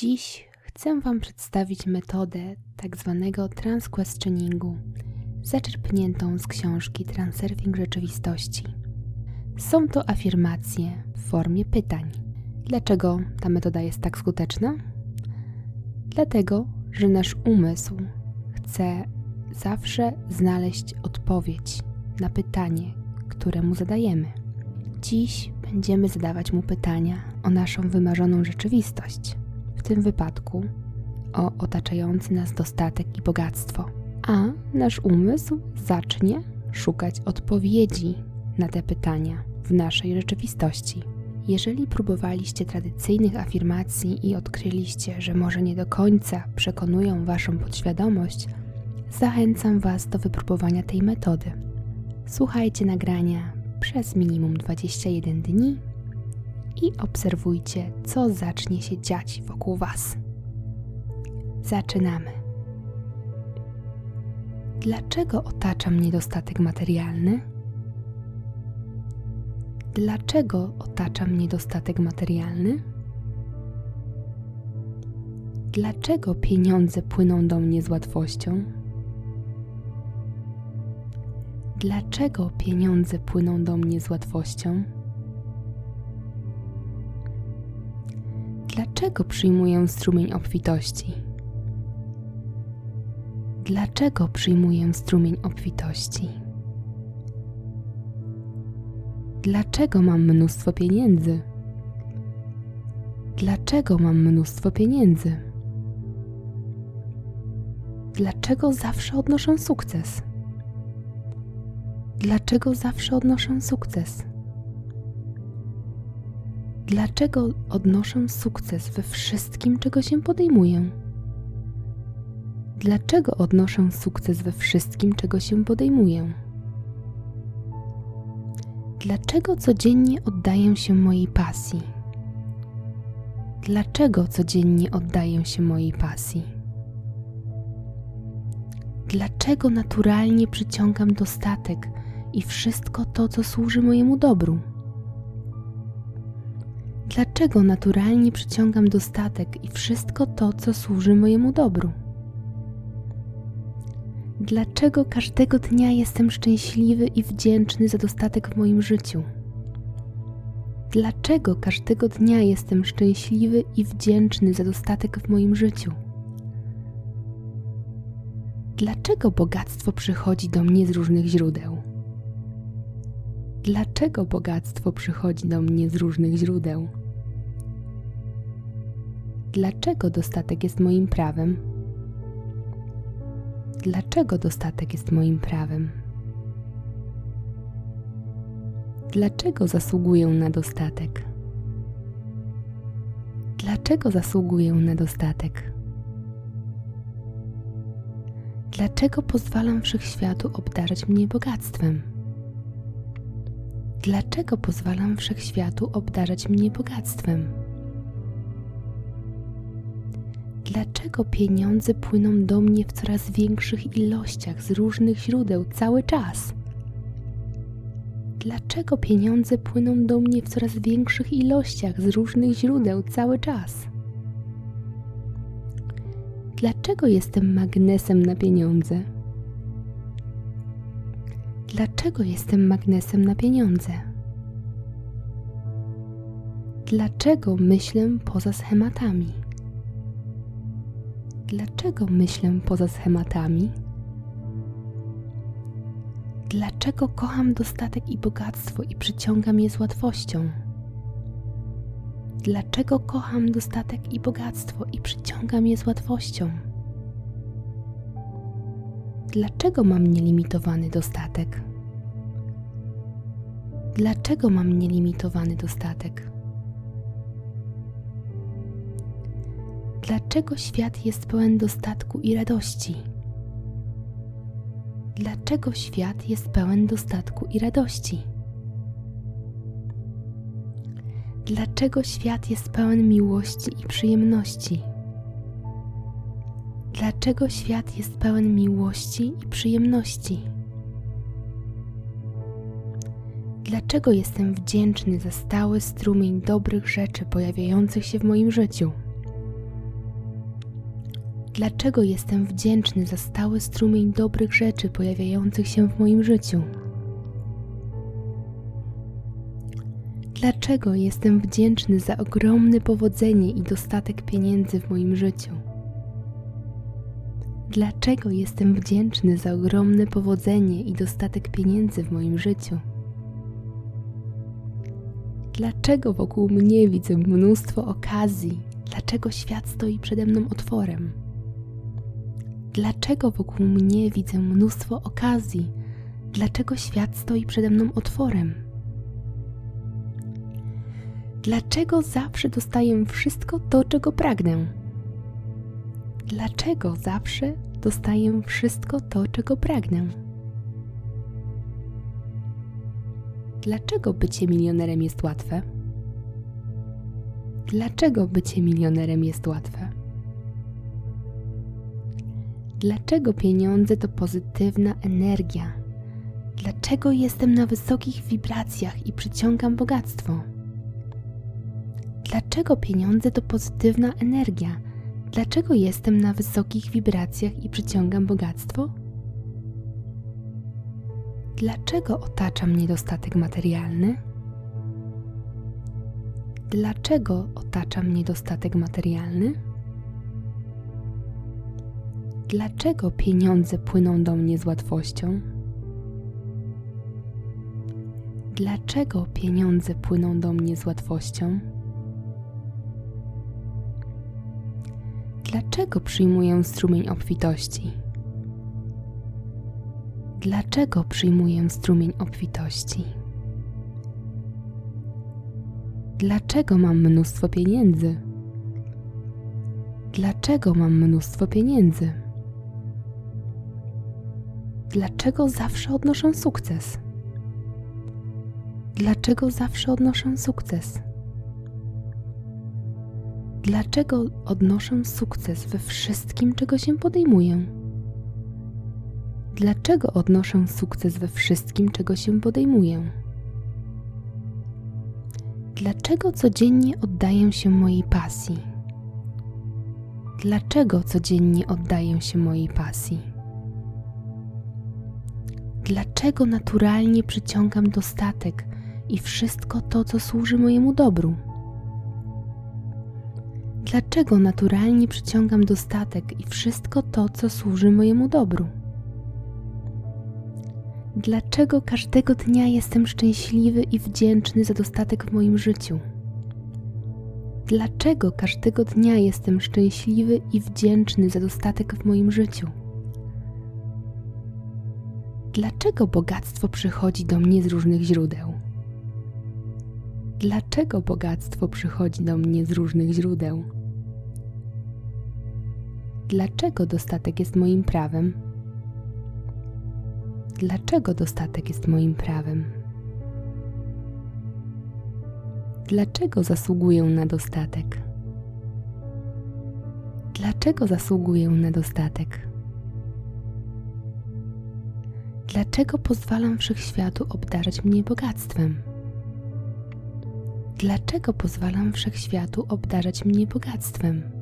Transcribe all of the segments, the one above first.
Dziś chcę Wam przedstawić metodę tak zwanego transquestioningu, zaczerpniętą z książki Transurfing Rzeczywistości. Są to afirmacje w formie pytań. Dlaczego ta metoda jest tak skuteczna? Dlatego, że nasz umysł chce zawsze znaleźć odpowiedź na pytanie, które mu zadajemy. Dziś będziemy zadawać mu pytania o naszą wymarzoną rzeczywistość, w tym wypadku o otaczający nas dostatek i bogactwo. A nasz umysł zacznie szukać odpowiedzi na te pytania w naszej rzeczywistości. Jeżeli próbowaliście tradycyjnych afirmacji i odkryliście, że może nie do końca przekonują Waszą podświadomość, zachęcam Was do wypróbowania tej metody. Słuchajcie nagrania przez minimum 21 dni i obserwujcie, co zacznie się dziać wokół Was. Zaczynamy. Dlaczego otacza mnie dostatek materialny? Dlaczego otacza mnie dostatek materialny? Dlaczego pieniądze płyną do mnie z łatwością? Dlaczego pieniądze płyną do mnie z łatwością? Dlaczego przyjmuję strumień obfitości? Dlaczego przyjmuję strumień obfitości? Dlaczego mam mnóstwo pieniędzy? Dlaczego mam mnóstwo pieniędzy? Dlaczego zawsze odnoszę sukces? Dlaczego zawsze odnoszę sukces? Dlaczego odnoszę sukces we wszystkim, czego się podejmuję? Dlaczego odnoszę sukces we wszystkim, czego się podejmuję? Dlaczego codziennie oddaję się mojej pasji? Dlaczego codziennie oddaję się mojej pasji? Dlaczego naturalnie przyciągam dostatek i wszystko to, co służy mojemu dobru? Dlaczego naturalnie przyciągam dostatek i wszystko to, co służy mojemu dobru? Dlaczego każdego dnia jestem szczęśliwy i wdzięczny za dostatek w moim życiu? Dlaczego każdego dnia jestem szczęśliwy i wdzięczny za dostatek w moim życiu? Dlaczego bogactwo przychodzi do mnie z różnych źródeł? Dlaczego bogactwo przychodzi do mnie z różnych źródeł? Dlaczego dostatek jest moim prawem? Dlaczego dostatek jest moim prawem? Dlaczego zasługuję na dostatek? Dlaczego zasługuję na dostatek? Dlaczego pozwalam wszechświatu obdarzać mnie bogactwem? Dlaczego pozwalam wszechświatu obdarzać mnie bogactwem? Dlaczego pieniądze płyną do mnie w coraz większych ilościach z różnych źródeł cały czas? Dlaczego pieniądze płyną do mnie w coraz większych ilościach z różnych źródeł cały czas? Dlaczego jestem magnesem na pieniądze? Dlaczego jestem magnesem na pieniądze? Dlaczego myślę poza schematami? Dlaczego myślę poza schematami? Dlaczego kocham dostatek i bogactwo i przyciągam je z łatwością? Dlaczego kocham dostatek i bogactwo i przyciągam je z łatwością? Dlaczego mam nielimitowany dostatek? Dlaczego mam nielimitowany dostatek? Dlaczego świat jest pełen dostatku i radości? Dlaczego świat jest pełen dostatku i radości? Dlaczego świat jest pełen miłości i przyjemności? Dlaczego świat jest pełen miłości i przyjemności? Dlaczego jestem wdzięczny za stały strumień dobrych rzeczy pojawiających się w moim życiu? Dlaczego jestem wdzięczny za stały strumień dobrych rzeczy pojawiających się w moim życiu? Dlaczego jestem wdzięczny za ogromne powodzenie i dostatek pieniędzy w moim życiu? Dlaczego jestem wdzięczny za ogromne powodzenie i dostatek pieniędzy w moim życiu? Dlaczego wokół mnie widzę mnóstwo okazji? Dlaczego świat stoi przede mną otworem? Dlaczego wokół mnie widzę mnóstwo okazji? Dlaczego świat stoi przede mną otworem? Dlaczego zawsze dostaję wszystko to, czego pragnę? Dlaczego zawsze dostaję wszystko to, czego pragnę? Dlaczego bycie milionerem jest łatwe? Dlaczego bycie milionerem jest łatwe? Dlaczego pieniądze to pozytywna energia? Dlaczego jestem na wysokich wibracjach i przyciągam bogactwo? Dlaczego pieniądze to pozytywna energia? Dlaczego jestem na wysokich wibracjach i przyciągam bogactwo? Dlaczego otacza mnie dostatek materialny? Dlaczego otacza mnie dostatek materialny? Dlaczego pieniądze płyną do mnie z łatwością? Dlaczego pieniądze płyną do mnie z łatwością? Dlaczego przyjmuję strumień obfitości? Dlaczego przyjmuję strumień obfitości? Dlaczego mam mnóstwo pieniędzy? Dlaczego mam mnóstwo pieniędzy? Dlaczego zawsze odnoszę sukces? Dlaczego zawsze odnoszę sukces? Dlaczego odnoszę sukces we wszystkim, czego się podejmuję? Dlaczego odnoszę sukces we wszystkim, czego się podejmuję? Dlaczego codziennie oddaję się mojej pasji? Dlaczego codziennie oddaję się mojej pasji? Dlaczego naturalnie przyciągam dostatek i wszystko to, co służy mojemu dobru? Dlaczego naturalnie przyciągam dostatek i wszystko to, co służy mojemu dobru? Dlaczego każdego dnia jestem szczęśliwy i wdzięczny za dostatek w moim życiu? Dlaczego każdego dnia jestem szczęśliwy i wdzięczny za dostatek w moim życiu? Dlaczego bogactwo przychodzi do mnie z różnych źródeł? Dlaczego bogactwo przychodzi do mnie z różnych źródeł? Dlaczego dostatek jest moim prawem? Dlaczego dostatek jest moim prawem? Dlaczego zasługuję na dostatek? Dlaczego zasługuję na dostatek? Dlaczego pozwalam wszechświatu obdarzać mnie bogactwem? Dlaczego pozwalam wszechświatu obdarzać mnie bogactwem?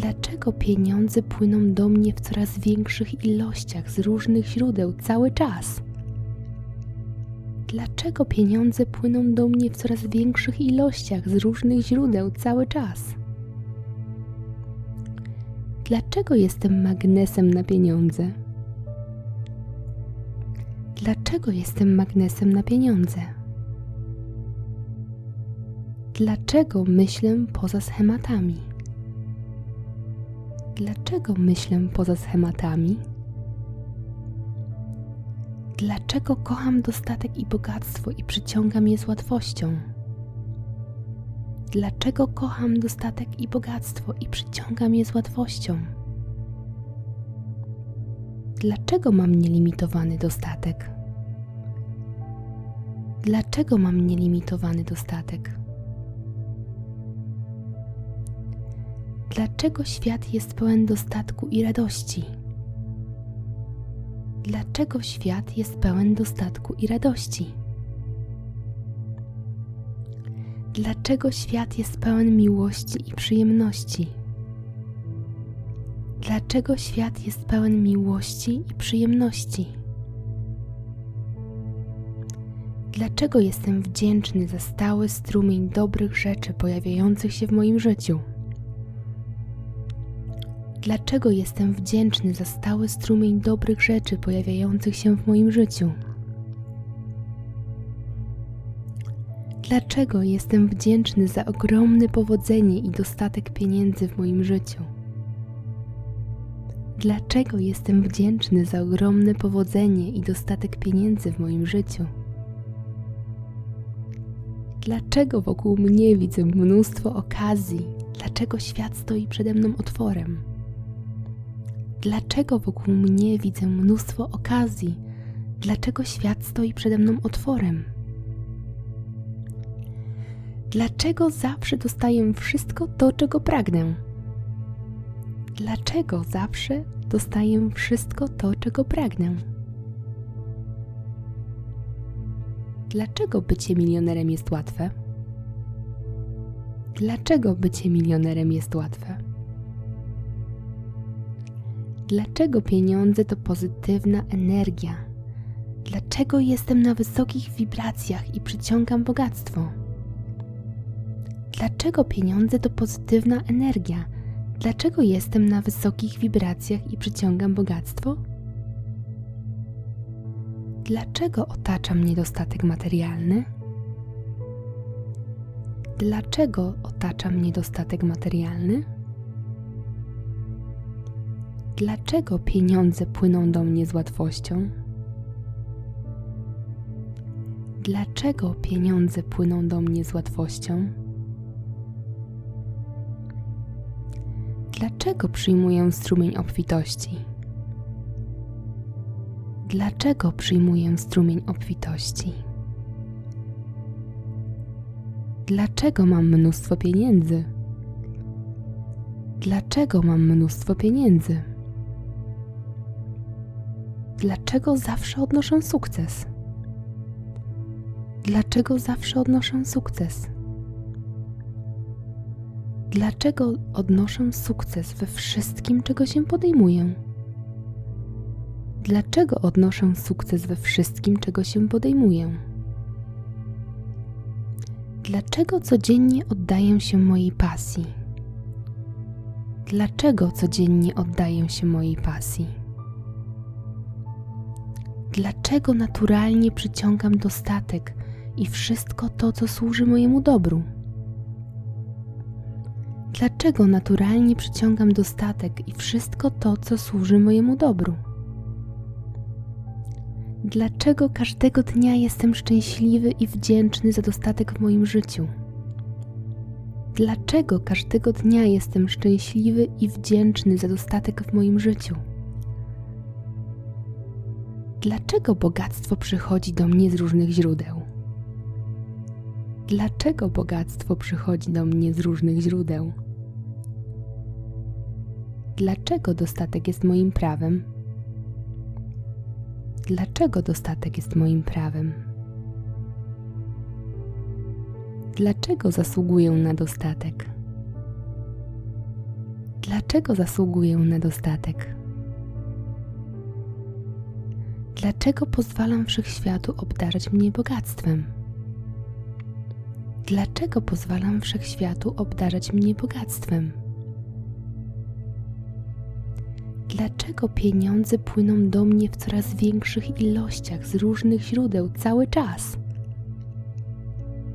Dlaczego pieniądze płyną do mnie w coraz większych ilościach z różnych źródeł cały czas? Dlaczego pieniądze płyną do mnie w coraz większych ilościach z różnych źródeł cały czas? Dlaczego jestem magnesem na pieniądze? Dlaczego jestem magnesem na pieniądze? Dlaczego myślę poza schematami? Dlaczego myślę poza schematami? Dlaczego kocham dostatek i bogactwo i przyciągam je z łatwością? Dlaczego kocham dostatek i bogactwo i przyciągam je z łatwością? Dlaczego mam nielimitowany dostatek? Dlaczego mam nielimitowany dostatek? Dlaczego świat jest pełen dostatku i radości? Dlaczego świat jest pełen dostatku i radości? Dlaczego świat jest pełen miłości i przyjemności? Dlaczego świat jest pełen miłości i przyjemności? Dlaczego jestem wdzięczny za stały strumień dobrych rzeczy pojawiających się w moim życiu? Dlaczego jestem wdzięczny za stały strumień dobrych rzeczy pojawiających się w moim życiu? Dlaczego jestem wdzięczny za ogromne powodzenie i dostatek pieniędzy w moim życiu? Dlaczego jestem wdzięczny za ogromne powodzenie i dostatek pieniędzy w moim życiu? Dlaczego wokół mnie widzę mnóstwo okazji? Dlaczego świat stoi przede mną otworem? Dlaczego wokół mnie widzę mnóstwo okazji? Dlaczego świat stoi przede mną otworem? Dlaczego zawsze dostaję wszystko to, czego pragnę? Dlaczego zawsze dostaję wszystko to, czego pragnę? Dlaczego bycie milionerem jest łatwe? Dlaczego bycie milionerem jest łatwe? Dlaczego pieniądze to pozytywna energia? Dlaczego jestem na wysokich wibracjach i przyciągam bogactwo? Dlaczego pieniądze to pozytywna energia? Dlaczego jestem na wysokich wibracjach i przyciągam bogactwo? Dlaczego otacza mnie dostatek materialny? Dlaczego otacza mnie dostatek materialny? Dlaczego pieniądze płyną do mnie z łatwością? Dlaczego pieniądze płyną do mnie z łatwością? Dlaczego przyjmuję strumień obfitości? Dlaczego przyjmuję strumień obfitości? Dlaczego mam mnóstwo pieniędzy? Dlaczego mam mnóstwo pieniędzy? Dlaczego zawsze odnoszę sukces? Dlaczego zawsze odnoszę sukces? Dlaczego odnoszę sukces we wszystkim, czego się podejmuję? Dlaczego odnoszę sukces we wszystkim, czego się podejmuję? Dlaczego codziennie oddaję się mojej pasji? Dlaczego codziennie oddaję się mojej pasji? Dlaczego naturalnie przyciągam dostatek i wszystko to, co służy mojemu dobru? Dlaczego naturalnie przyciągam dostatek i wszystko to, co służy mojemu dobru? Dlaczego każdego dnia jestem szczęśliwy i wdzięczny za dostatek w moim życiu? Dlaczego każdego dnia jestem szczęśliwy i wdzięczny za dostatek w moim życiu? Dlaczego bogactwo przychodzi do mnie z różnych źródeł? Dlaczego bogactwo przychodzi do mnie z różnych źródeł? Dlaczego dostatek jest moim prawem? Dlaczego dostatek jest moim prawem? Dlaczego zasługuję na dostatek? Dlaczego zasługuję na dostatek? Dlaczego pozwalam wszechświatu obdarzać mnie bogactwem? Dlaczego pozwalam wszechświatu obdarzać mnie bogactwem? Dlaczego pieniądze płyną do mnie w coraz większych ilościach z różnych źródeł cały czas?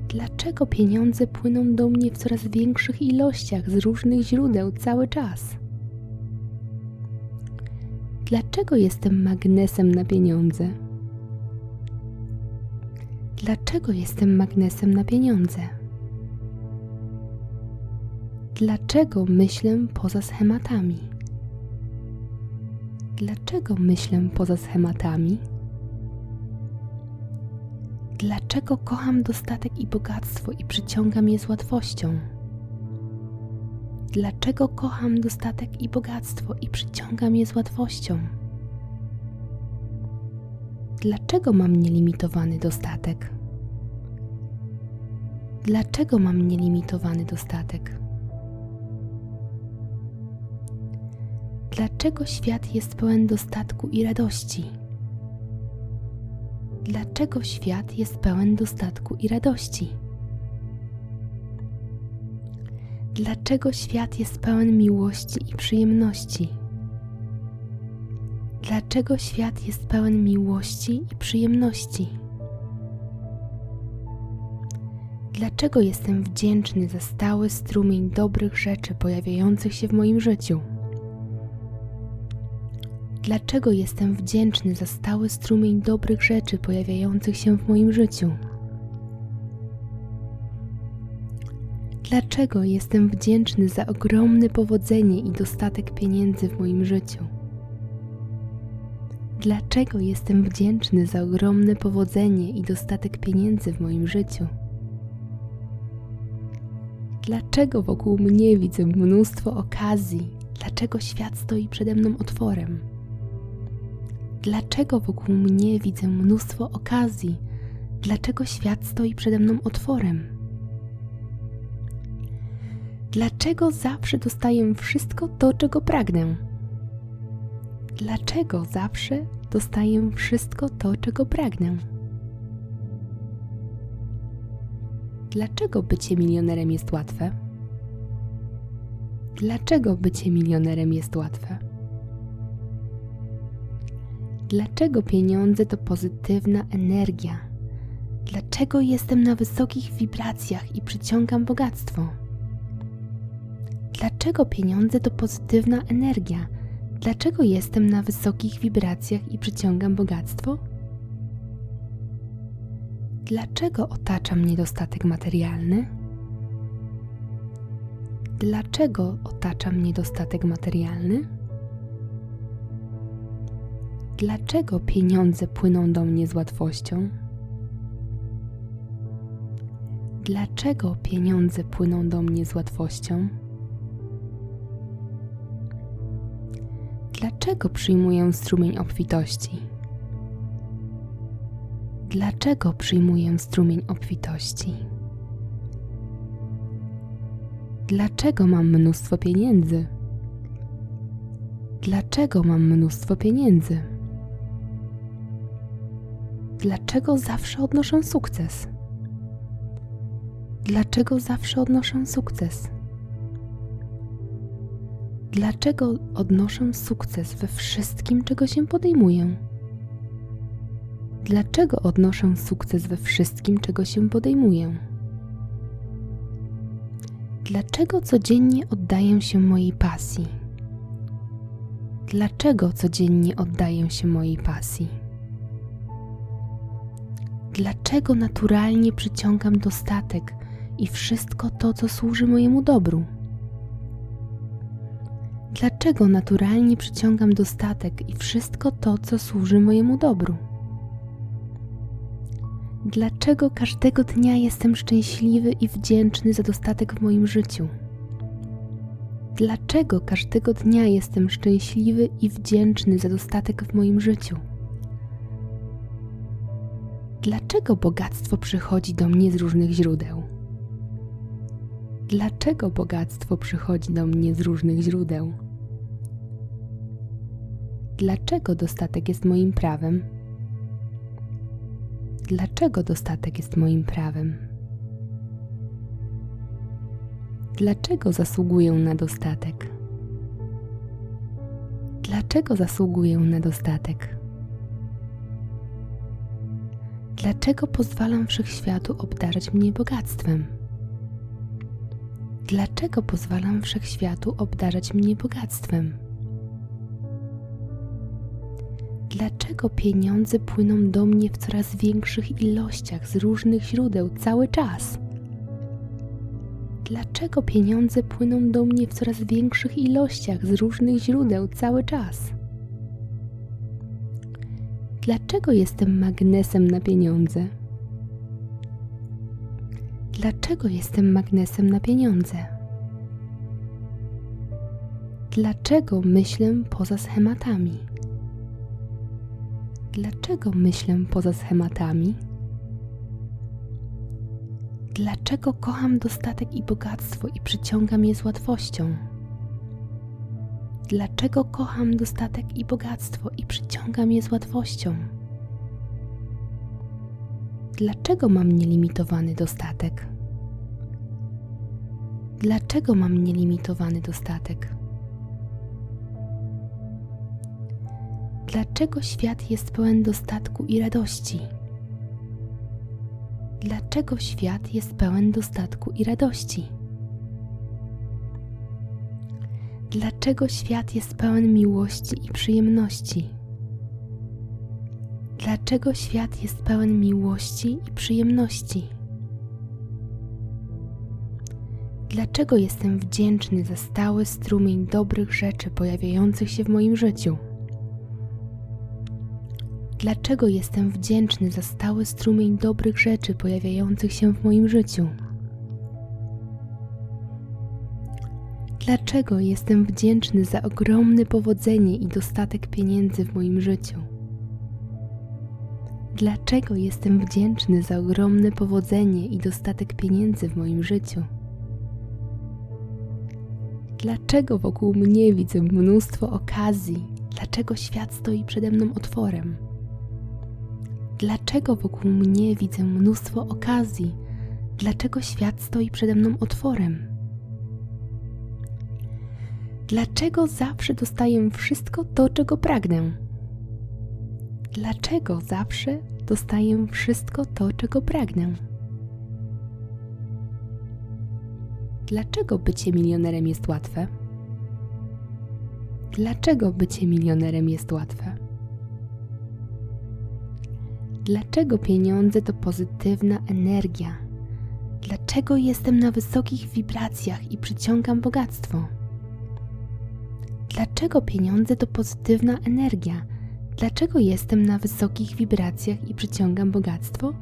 Dlaczego pieniądze płyną do mnie w coraz większych ilościach z różnych źródeł cały czas? Dlaczego jestem magnesem na pieniądze? Dlaczego jestem magnesem na pieniądze? Dlaczego myślę poza schematami? Dlaczego myślę poza schematami? Dlaczego kocham dostatek i bogactwo i przyciągam je z łatwością? Dlaczego kocham dostatek i bogactwo i przyciągam je z łatwością? Dlaczego mam nielimitowany dostatek? Dlaczego mam nielimitowany dostatek? Dlaczego świat jest pełen dostatku i radości? Dlaczego świat jest pełen dostatku i radości? Dlaczego świat jest pełen miłości i przyjemności? Dlaczego świat jest pełen miłości i przyjemności? Dlaczego jestem wdzięczny za stały strumień dobrych rzeczy pojawiających się w moim życiu? Dlaczego jestem wdzięczny za stały strumień dobrych rzeczy pojawiających się w moim życiu? Dlaczego jestem wdzięczny za ogromne powodzenie i dostatek pieniędzy w moim życiu? Dlaczego jestem wdzięczny za ogromne powodzenie i dostatek pieniędzy w moim życiu? Dlaczego wokół mnie widzę mnóstwo okazji? Dlaczego świat stoi przede mną otworem? Dlaczego wokół mnie widzę mnóstwo okazji? Dlaczego świat stoi przede mną otworem? Dlaczego zawsze dostaję wszystko to, czego pragnę? Dlaczego zawsze dostaję wszystko to, czego pragnę? Dlaczego bycie milionerem jest łatwe? Dlaczego bycie milionerem jest łatwe? Dlaczego pieniądze to pozytywna energia? Dlaczego jestem na wysokich wibracjach i przyciągam bogactwo? Dlaczego pieniądze to pozytywna energia? Dlaczego jestem na wysokich wibracjach i przyciągam bogactwo? Dlaczego otacza mnie dostatek materialny? Dlaczego otacza mnie dostatek materialny? Dlaczego pieniądze płyną do mnie z łatwością? Dlaczego pieniądze płyną do mnie z łatwością? Dlaczego przyjmuję strumień obfitości? Dlaczego przyjmuję strumień obfitości? Dlaczego mam mnóstwo pieniędzy? Dlaczego mam mnóstwo pieniędzy? Dlaczego zawsze odnoszę sukces? Dlaczego zawsze odnoszę sukces? Dlaczego odnoszę sukces we wszystkim, czego się podejmuję? Dlaczego odnoszę sukces we wszystkim, czego się podejmuję? Dlaczego codziennie oddaję się mojej pasji? Dlaczego codziennie oddaję się mojej pasji? Dlaczego naturalnie przyciągam dostatek i wszystko to, co służy mojemu dobru? Dlaczego naturalnie przyciągam dostatek i wszystko to, co służy mojemu dobru? Dlaczego każdego dnia jestem szczęśliwy i wdzięczny za dostatek w moim życiu? Dlaczego każdego dnia jestem szczęśliwy i wdzięczny za dostatek w moim życiu? Dlaczego bogactwo przychodzi do mnie z różnych źródeł? Dlaczego bogactwo przychodzi do mnie z różnych źródeł? Dlaczego dostatek jest moim prawem? Dlaczego dostatek jest moim prawem? Dlaczego zasługuję na dostatek? Dlaczego zasługuję na dostatek? Dlaczego pozwalam wszechświatu obdarzać mnie bogactwem? Dlaczego pozwalam wszechświatu obdarzać mnie bogactwem? Dlaczego pieniądze płyną do mnie w coraz większych ilościach z różnych źródeł cały czas? Dlaczego pieniądze płyną do mnie w coraz większych ilościach z różnych źródeł cały czas? Dlaczego jestem magnesem na pieniądze? Dlaczego jestem magnesem na pieniądze? Dlaczego myślę poza schematami? Dlaczego myślę poza schematami? Dlaczego kocham dostatek i bogactwo i przyciągam je z łatwością? Dlaczego kocham dostatek i bogactwo i przyciągam je z łatwością? Dlaczego mam nielimitowany dostatek? Dlaczego mam nielimitowany dostatek? Dlaczego świat jest pełen dostatku i radości? Dlaczego świat jest pełen dostatku i radości? Dlaczego świat jest pełen miłości i przyjemności? Dlaczego świat jest pełen miłości i przyjemności? Dlaczego jestem wdzięczny za stały strumień dobrych rzeczy pojawiających się w moim życiu? Dlaczego jestem wdzięczny za stały strumień dobrych rzeczy pojawiających się w moim życiu? Dlaczego jestem wdzięczny za ogromne powodzenie i dostatek pieniędzy w moim życiu? Dlaczego jestem wdzięczny za ogromne powodzenie i dostatek pieniędzy w moim życiu? Dlaczego wokół mnie widzę mnóstwo okazji? Dlaczego świat stoi przede mną otworem? Dlaczego wokół mnie widzę mnóstwo okazji? Dlaczego świat stoi przede mną otworem? Dlaczego zawsze dostaję wszystko to, czego pragnę? Dlaczego zawsze dostaję wszystko to, czego pragnę? Dlaczego bycie milionerem jest łatwe? Dlaczego bycie milionerem jest łatwe? Dlaczego pieniądze to pozytywna energia? Dlaczego jestem na wysokich wibracjach i przyciągam bogactwo? Dlaczego pieniądze to pozytywna energia? Dlaczego jestem na wysokich wibracjach i przyciągam bogactwo?